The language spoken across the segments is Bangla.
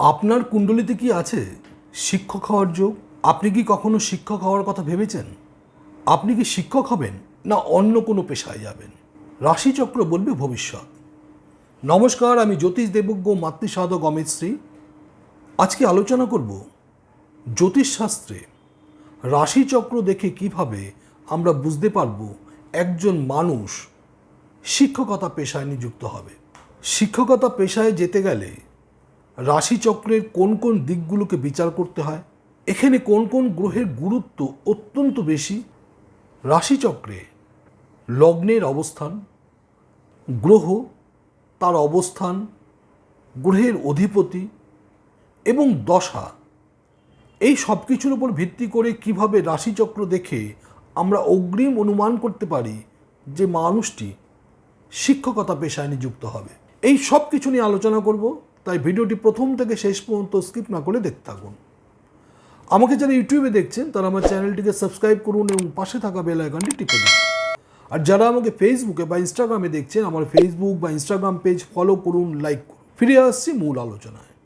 আপনার কুণ্ডলিতে কি আছে শিক্ষক হওয়ার যোগ? আপনি কি কখনো শিক্ষক হওয়ার কথা ভেবেছেন? আপনি কি শিক্ষক হবেন না অন্য কোনো পেশায় যাবেন? রাশিচক্র বলবে ভবিষ্যৎ। নমস্কার, আমি জ্যোতিষ দেবজ্ঞ মাতৃসাধক অমিত শ্রী। আজকে আলোচনা করব জ্যোতিষশাস্ত্রে রাশিচক্র দেখে কীভাবে আমরা বুঝতে পারব একজন মানুষ শিক্ষকতা পেশায় নিযুক্ত হবে। শিক্ষকতা পেশায় যেতে গেলে রাশিচক্রের কোন কোন দিকগুলোকে বিচার করতে হয়? এখানে কোন কোন গ্রহের গুরুত্ব অত্যন্ত বেশি? রাশিচক্রে লগ্নের অবস্থান, গ্রহ তার অবস্থান, গ্রহের অধিপতি এবং দশা। এই সব কিছুর উপর ভিত্তি করে কীভাবে রাশিচক্র দেখে আমরা অগ্রিম অনুমান করতে পারি যে মানুষটি শিক্ষকতা পেশায় নিযুক্ত হবে? এই সব কিছু নিয়ে আলোচনা করব। তাই ভিডিওটি প্রথম থেকে শেষ পর্যন্ত স্কিপ না করে দেখতে থাকুন। আমাকে যারা ইউটিউবে দেখছেন, তারা আমার চ্যানেলটিকে সাবস্ক্রাইব করুন এবং পাশে থাকা বেল আইকনটি টিপে দিন। আর যারা আমাকে ফেসবুকে বা ইনস্টাগ্রামে দেখছেন, আমার ফেসবুক বা ইনস্টাগ্রাম পেজ ফলো করুন লাইক করুন। ফিরে আসছি মূল আলোচনায়।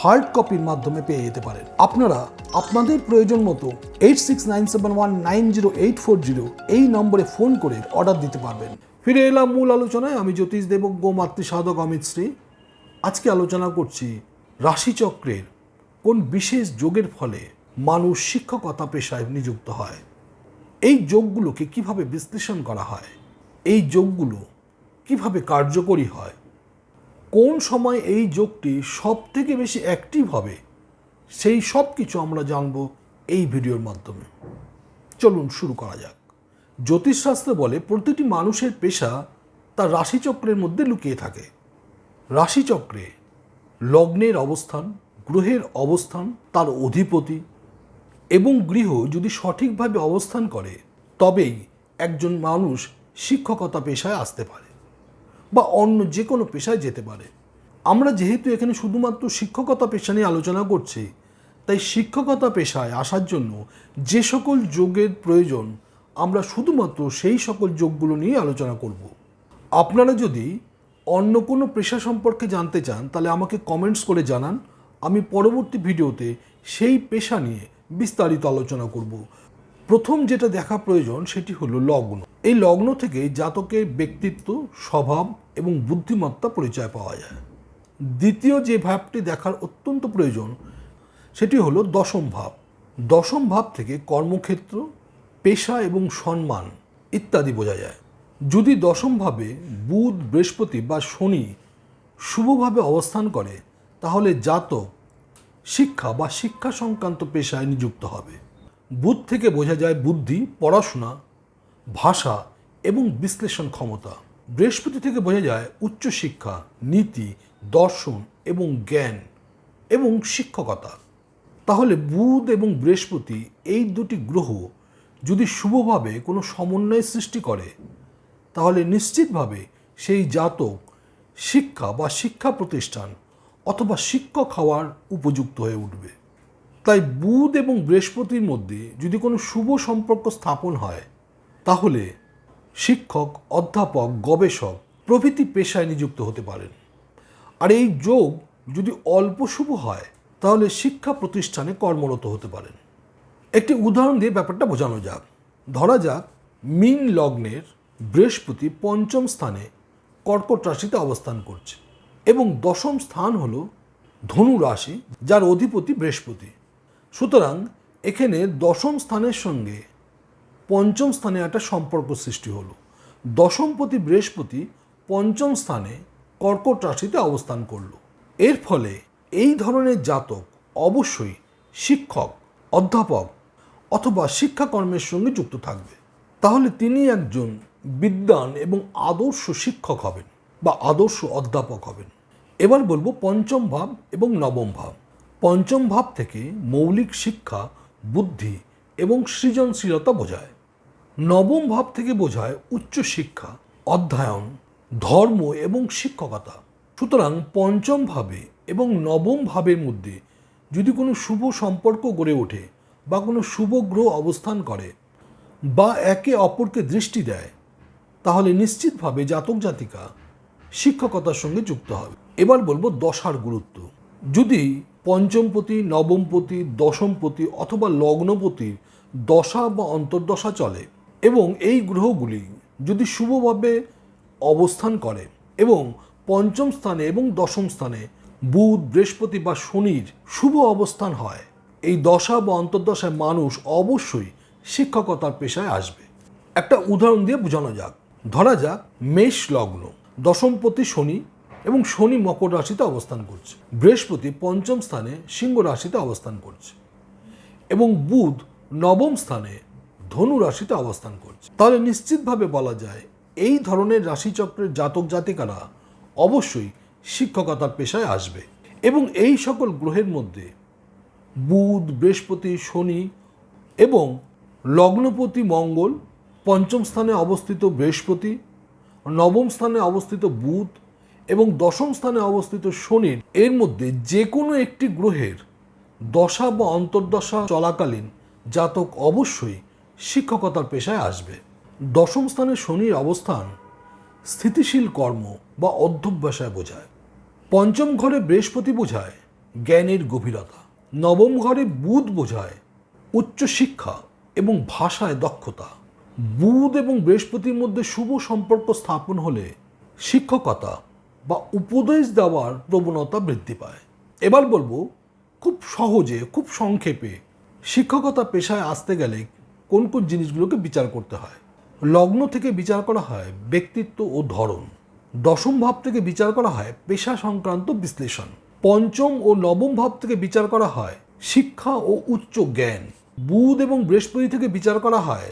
হার্ড কপির মাধ্যমে পেয়ে যেতে পারেন। আপনারা আপনাদের প্রয়োজন মতো eight six nine seven one nine zero eight four zero এই নম্বরে ফোন করে অর্ডার দিতে পারবেন। ফিরে এলাম মূল আলোচনায়। আমি জ্যোতিষ দেবজ্ঞ মাতৃসাধক অমিত শ্রী। আজকে আলোচনা করছি রাশিচক্রের কোন বিশেষ যোগের ফলে মানুষ শিক্ষকতা পেশায় নিযুক্ত হয়। এই যোগগুলোকে কীভাবে বিশ্লেষণ করা হয়? এই যোগগুলো কীভাবে কার্যকরী হয়? কোন সময় এই যোগটি সব থেকে বেশি অ্যাক্টিভ হবে, সেই সব কিছু আমরা জানব এই ভিডিওর মাধ্যমে। চলুন শুরু করা যাক। জ্যোতিষশাস্ত্র বলে প্রতিটি মানুষের পেশা তার রাশিচক্রের মধ্যে লুকিয়ে থাকে। রাশিচক্রে লগ্নের অবস্থান, গ্রহের অবস্থান তার অধিপতি এবং গৃহ যদি সঠিকভাবে অবস্থান করে, তবেই একজন মানুষ শিক্ষকতা পেশায় আসতে পারে। বা অন্য যে কোনো পেশায় যেতে পারে। আমরা যেহেতু এখানে শুধুমাত্র শিক্ষকতা পেশা নিয়ে আলোচনা করছি, তাই শিক্ষকতা পেশায় আসার জন্য যে সকল যোগের প্রয়োজন, আমরা শুধুমাত্র সেই সকল যোগগুলো নিয়ে আলোচনা করব। আপনারা যদি অন্য কোনো পেশা সম্পর্কে জানতে চান, তাহলে আমাকে কমেন্টস করে জানান। আমি পরবর্তী ভিডিওতে সেই পেশা নিয়ে বিস্তারিত আলোচনা করব। প্রথম যেটা দেখা প্রয়োজন সেটি হলো লগ্ন। এই লগ্ন থেকে জাতকের ব্যক্তিত্ব, স্বভাব এবং বুদ্ধিমত্তা পরিচয় পাওয়া যায়। দ্বিতীয় যে ভাবটি দেখার অত্যন্ত প্রয়োজন সেটি হলো দশম ভাব। দশম ভাব থেকে কর্মক্ষেত্র, পেশা এবং সম্মান ইত্যাদি বোঝা যায়। যদি দশম ভাবে বুধ, বৃহস্পতি বা শনি শুভভাবে অবস্থান করে, তাহলে জাতক শিক্ষা বা শিক্ষা সংক্রান্ত পেশায় নিযুক্ত হবে। বুধ থেকে বোঝা যায় বুদ্ধি, পড়াশোনা, ভাষা এবং বিশ্লেষণ ক্ষমতা। বৃহস্পতি থেকে বোঝা যায় উচ্চশিক্ষা, নীতি, দর্শন এবং জ্ঞান এবং শিক্ষকতা। তাহলে বুধ এবং বৃহস্পতি এই দুটি গ্রহ যদি শুভভাবে কোনো সমন্বয় সৃষ্টি করে, তাহলে নিশ্চিতভাবে সেই জাতক, শিক্ষা বা শিক্ষা প্রতিষ্ঠান অথবা শিক্ষক হওয়ার উপযুক্ত হয়ে উঠবে। তাই বুধ এবং বৃহস্পতির মধ্যে যদি কোনো শুভ সম্পর্ক স্থাপন হয়, তাহলে শিক্ষক, অধ্যাপক, গবেষক প্রভৃতি পেশায় নিযুক্ত হতে পারেন। আর এই যোগ যদি অল্প শুভ হয়, তাহলে শিক্ষা প্রতিষ্ঠানে কর্মরত হতে পারেন। একটি উদাহরণ দিয়ে ব্যাপারটা বোঝানো যাক। ধরা যাক, মিন লগ্নের বৃহস্পতি পঞ্চম স্থানে কর্কট রাশিতে অবস্থান করছে এবং দশম স্থান হল ধনু রাশি, যার অধিপতি বৃহস্পতি। সুতরাং এখানে দশম স্থানের সঙ্গে পঞ্চম স্থানে একটা সম্পর্ক সৃষ্টি হলো। দশমপতি বৃহস্পতি পঞ্চম স্থানে কর্কট রাশিতে অবস্থান করল। এর ফলে এই ধরনের জাতক অবশ্যই শিক্ষক, অধ্যাপক অথবা শিক্ষাকর্মের সঙ্গে যুক্ত থাকবে। তাহলে তিনি একজন বিদ্বান এবং আদর্শ শিক্ষক হবেন বা আদর্শ অধ্যাপক হবেন। এবার বলব পঞ্চম ভাব এবং নবম ভাব। পঞ্চম ভাব থেকে মৌলিক শিক্ষা, বুদ্ধি এবং সৃজনশীলতা বোঝায়। নবম ভাব থেকে বোঝায় উচ্চ শিক্ষা, অধ্যয়ন, ধর্ম এবং শিক্ষকতা। সুতরাং পঞ্চম ভাবে এবং নবম ভাবের মধ্যে যদি কোনো শুভ সম্পর্ক গড়ে ওঠে বা কোনো শুভ গ্রহ অবস্থান করে বা একে অপরকে দৃষ্টি দেয়, তাহলে নিশ্চিতভাবে জাতক জাতিকা শিক্ষকতার সঙ্গে যুক্ত হবে। এবার বলব দশার গুরুত্ব। যদি পঞ্চমপতি, নবমপতি, দশমপতি অথবা লগ্নপতি দশা বা অন্তর্দশা চলে এবং এই গ্রহগুলি যদি শুভভাবে অবস্থান করে এবং পঞ্চম স্থানে এবং দশম স্থানে বুধ, বৃহস্পতি বা শনির শুভ অবস্থান হয়, এই দশা বা অন্তর্দশায় মানুষ অবশ্যই শিক্ষকতার পেশায় আসবে। একটা উদাহরণ দিয়ে বোঝানো যাক। ধরা যাক মেষ লগ্ন, দশমপতি শনি এবং শনি মকর রাশিতে অবস্থান করছে। বৃহস্পতি পঞ্চম স্থানে সিংহ রাশিতে অবস্থান করছে। এবং বুধ নবম স্থানে ধনু রাশিতে অবস্থান করছে। তাহলে নিশ্চিতভাবে বলা যায়, এই ধরনের রাশিচক্রের জাতক জাতিকারা অবশ্যই শিক্ষকতার পেশায় আসবে। এবং এই সকল গ্রহের মধ্যে বুধ, বৃহস্পতি, শনি এবং লগ্নপতি মঙ্গল পঞ্চম স্থানে অবস্থিত বৃহস্পতি, নবম স্থানে অবস্থিত বুধ এবং দশম স্থানে অবস্থিত শনির, এর মধ্যে যে কোনো একটি গ্রহের দশা বা অন্তর্দশা চলাকালীন জাতক অবশ্যই শিক্ষকতার পেশায় আসবে। দশম স্থানে শনির অবস্থান স্থিতিশীল কর্ম বা অধ্যবসায় বোঝায়। পঞ্চম ঘরে বৃহস্পতি বোঝায়, জ্ঞানের গভীরতা। নবম ঘরে বুধ বোঝায়, উচ্চশিক্ষা এবং ভাষায় দক্ষতা। বুধ এবং বৃহস্পতির মধ্যে শুভ সম্পর্ক স্থাপন হলে শিক্ষকতা বা উপদেশ দেওয়ার প্রবণতা বৃদ্ধি পায়। এবার বলব, খুব সহজে, খুব সংক্ষেপে শিক্ষকতা পেশায় আসতে গেলে কোন কোন জিনিসগুলোকে বিচার করতে হয়? লগ্ন থেকে বিচার করা হয় ব্যক্তিত্ব ও ধরন। দশম ভাব থেকে বিচার করা হয় পেশা সংক্রান্ত বিশ্লেষণ। পঞ্চম ও নবম ভাব থেকে বিচার করা হয় শিক্ষা ও উচ্চ জ্ঞান। বুধ এবং বৃহস্পতি থেকে বিচার করা হয়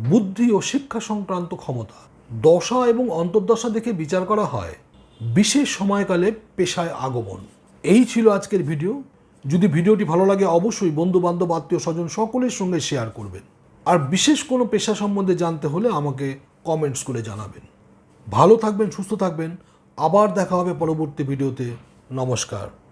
বুদ্ধি ও শিক্ষা সংক্রান্ত ক্ষমতা। দশা এবং অন্তর্দশা দেখে বিচার করা হয় বিশেষ সময়কালে পেশায় আগমন। এই ছিল আজকের ভিডিও। যদি ভিডিওটি ভালো লাগে, অবশ্যই বন্ধু বান্ধব আত্মীয় স্বজন সকলের সঙ্গে শেয়ার করবেন। আর বিশেষ কোনো পেশা সম্বন্ধে জানতে হলে আমাকে কমেন্টস করে জানাবেন। ভালো থাকবেন, সুস্থ থাকবেন। আবার দেখা হবে পরবর্তী ভিডিওতে। নমস্কার।